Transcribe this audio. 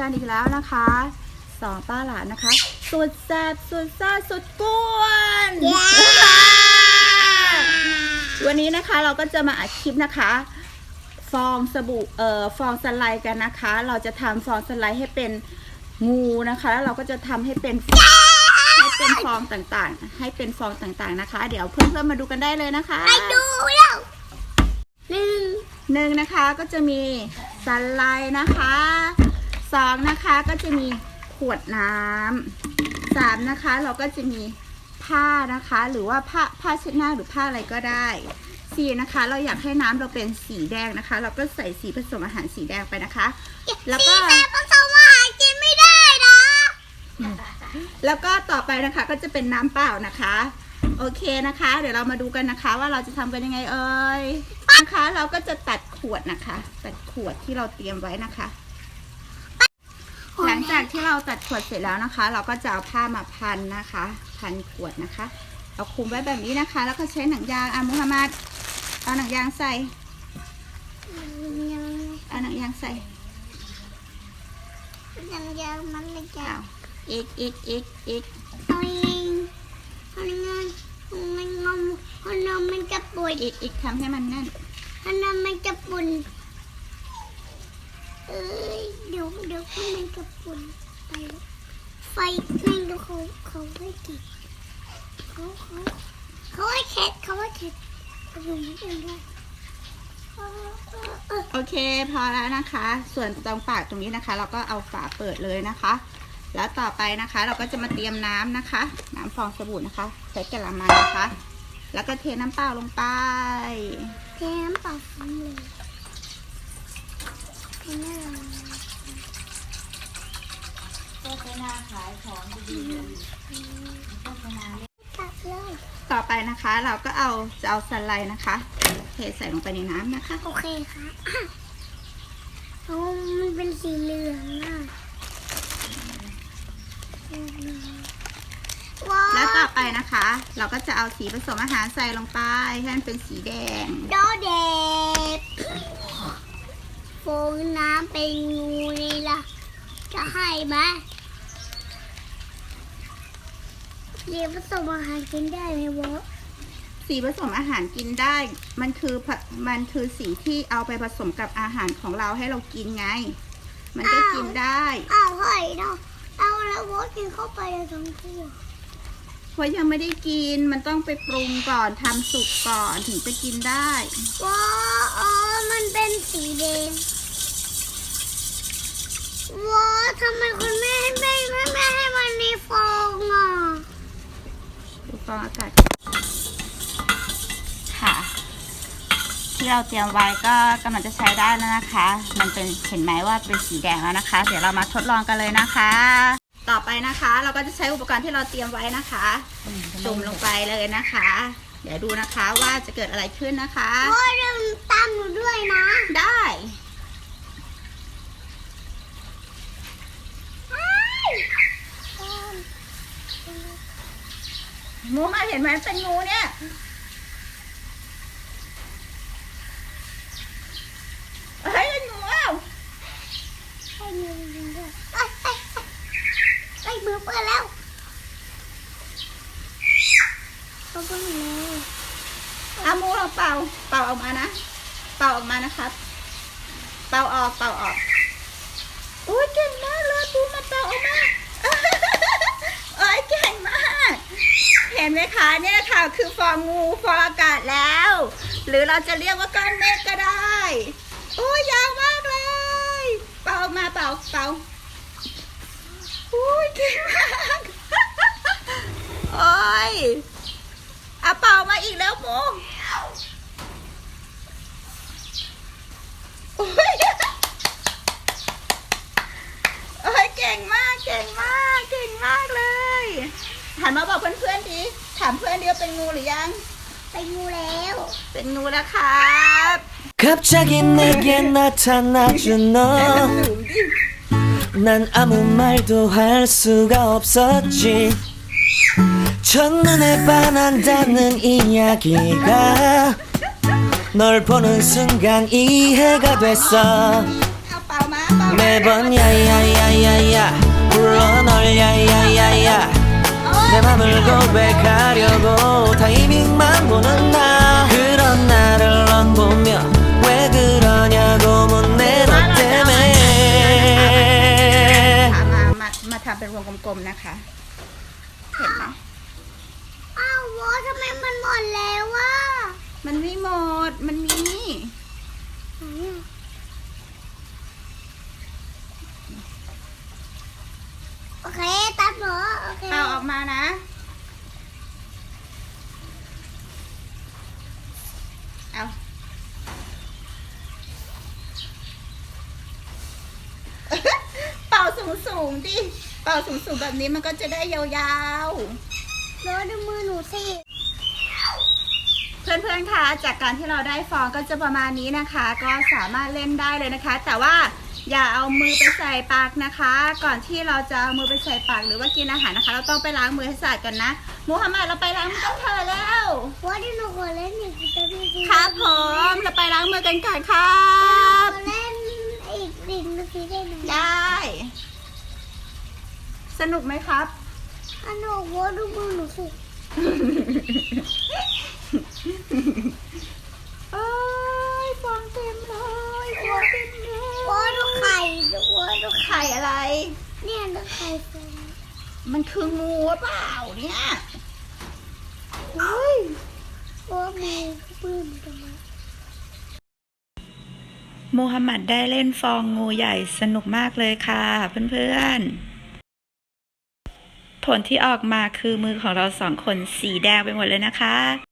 กันอีกแล้วนะคะสองป้าหลานนะคะ สุดแซ่บสุดซ่าสุดกวนวันนี้นะคะเราก็จะมาอัดคลิปนะคะ ฟองสบู่เอ่อฟองสไลด์กันนะคะ เราจะทำฟองสไลด์ให้เป็นงูนะคะ แล้วเราก็จะทำให้เป็นให้เป็นฟองต่างๆ ให้เป็นฟองต่างๆนะคะ เดี๋ยวเพื่อนๆมาดูกันได้เลยนะคะไปดูแล้วหนึ่งหนึ่งนะคะก็จะมีสไลด์นะคะ สองนะคะก็จะมีขวดน้ำสามนะคะ เราก็จะมีผ้านะคะ หรือว่าผ้าผ้าเช็ดหน้าหรือผ้าอะไรก็ได้สี่นะคะ เราอยากให้น้ำเราเป็นสีแดงนะคะ เราก็ใส่สีผสมอาหารสีแดงไปนะคะ แล้วก็สีแดงผสมอาหารกินไม่ได้นะ แล้วก็ต่อไปนะคะก็จะเป็นน้ำเปล่านะคะ โอเคนะคะ เดี๋ยวเรามาดูกันนะคะ ว่าเราจะทำกันยังไงเอ่ยนะคะ เราก็จะตัดขวดนะคะ ตัดขวดที่เราเตรียมไว้นะคะ หลังจากที่เราตัดขวดเสร็จแล้วนะคะ เราก็จะเอาผ้ามาพันนะคะ พันขวดนะคะเอาคลุมไว้แบบนี้นะคะ แล้วก็ใช้หนังยางอามุฮัมมัดเอาหนังยางใส่เอาหนังยางใส่ยังยังมันไม่จะเอาอีกอีกอีกอีกเอาเองเอาเงินมันงมมันนมมันจะปุ่นอีกอีกทำให้มันแน่นมันนมมันจะปุ่น เอ้ยเดี๋ยวเดี๋ยวมันจะปุ่นไปไฟนั่นก็เขาเขาไม่ติดเขาเขาเขาให้เข็ดเขาให้เข็ดเขาอยู่ไม่เป็นไรเออเออเออโอเคพอแล้วนะคะ ส่วนตรงปากตรงนี้นะคะ เราก็เอาฝาเปิดเลยนะคะ แล้วต่อไปนะคะ เราก็จะมาเตรียมน้ำนะคะ น้ำฟองสบู่นะคะใส่กระมังนะคะ แล้วก็เทน้ำเปล่าลงไป เทน้ำเปล่าซ้ำเลยเทน้ำเปล่า โฆษณาขายของดีโฆษณาตัดเลยต่อไปนะคะ เราก็เอาจะเอาสไลด์นะคะเทใส่ลงไปในน้ำนะคะ โอเคค่ะโอ้มันเป็นสีเหลืองอะว้าแล้วต่อไปนะคะ เราก็จะเอาสีผสมอาหารใส่ลงไปให้มันเป็นสีแดงดอเด็ด โฟงน้ำเป็นงูนี่ล่ะ จะให้ไหมเรียนผสมอาหารกินได้ไหมวะสีผสมอาหารกินได้ มันคือผมันคือสีที่เอาไปผสมกับอาหารของเราให้เรากินไง มันก็กินได้อ้าวเฮ้ยเนาะเอาแล้ววอกินเข้าไปในท้องที่เพราะยังไม่ได้กิน มันต้องไปปรุงก่อนทำสุกก่อนถึงจะกินได้ว้าอ๋อมันเป็น สีแดงว้าทำไมคุณแม่ไม่ไม่ไม่ให้มันมีฟองอะดูฟองอากาศค่ะ ที่เราเตรียมไว้ก็กำลังจะใช้ได้แล้วนะคะ มันเป็นเห็นไหมว่าเป็นสีแดงแล้วนะคะ เดี๋ยวเรามาทดลองกันเลยนะคะ ต่อไปนะคะ เราก็จะใช้อุปกรณ์ที่เราเตรียมไว้นะคะจุ่มลงไปเลยนะคะ เดี๋ยวดูนะคะว่าจะเกิดอะไรขึ้นนะคะว้าเริ่มตามหนูด้วยนะ ได้งูมาเห็นไหมเป็นงูเนี่ยเฮ้ยเป็นงูเอ้าให้มือมันด้วยไอ้ไอ้ไอ้มือเปื้อนแล้วเขาเปื้อนแล้ว เอามูเราเป่า เป่าออกมานะ เป่าออกมานะครับ เป่าออก เป่าออกโอ้ยเก่งมากเลยปูมาเป่าออกมาโอ้ยเก่งมาก เห็นไหมคะเนี่ยค่ะคือฟองงูฟองอากาศแล้ว หรือเราจะเรียกว่าก้อนเมฆก็ได้โอ้ยยาวมากเลย เป่าออกมาเป่าเป่าโอ้ยเก่งมากโอ้ย อาเป่ามาอีกแล้วโมโอ้ยโอ้ยเก่งมากเก่งมากเก่งมากเลยหันมาบอกเพื่อนๆดิถามเพื่อนเดียวาเป็นงูหรือยัง ไปงูแล้ว เป็นงูแล้วครับ 갑자기 내게 나타나준 너 난 아무 말도 할 수가 없었지 첫눈에 반한다는 이야기가 널 보는 순간 이해가 됐어 เอาเป่ามา เป่า 매번 야야야야야 불러 널 야야야야 내 맘을 고백하려고 타이밍만 보는 나 그런 나를 넌 보며 왜 그러냐고 묻네 너 때문에 ค่ะมามามาทำเป็นวงกลมๆนะคะ เห็นไหม อ้าววอทำไ มมันหมดแล้ววะมันไม่หมด มันมีไหนอะโอเค ตัดเหรอโอเคเป่าออกมานะ เอาเป่าสูงสูงๆดิ เป่าสูงสูงๆแบบนี้มันก็จะได้ยาวแล้วดูมือหนูสิๆ เพื่อนๆคะจากการที่เราได้ฟองก็จะประมาณนี้นะคะ ก็สามารถเล่นได้เลยนะคะ แต่ว่าอย่าเอามือไปใส่ปากนะคะ ก่อนที่เราจะเอามือไปใส่ปากหรือว่ากินอาหารนะคะ เราต้องไปล้างมือให้สะอาดก่อนนะมูฮัมหมัดเราไปล้างมือกันเถอะแล้ววอที่หนูขอเล่นอีกจะมีสิครับผมเราไปล้างมือกันก่อนครับขอเล่นอีกดินนาทีได้ไหมได้ สนุกไหมครับอันหนูวอดูมือหนูสิ เอ้ยฟองเต็มเลยฟองเต็มเลยวอดูไข่ดูวอดูไข่อะไร เนี่ยดูไข่ฟองมันคืองูหรือเปล่าเนี่ยเฮ้ยวอมือปื้มกันมามูฮัมหมัดได้เล่นฟองงูใหญ่สนุกมากเลยค่ะเพื่อนๆ ผลที่ออกมาคือมือของเราสองคนสีแดงไปหมดเลยนะคะ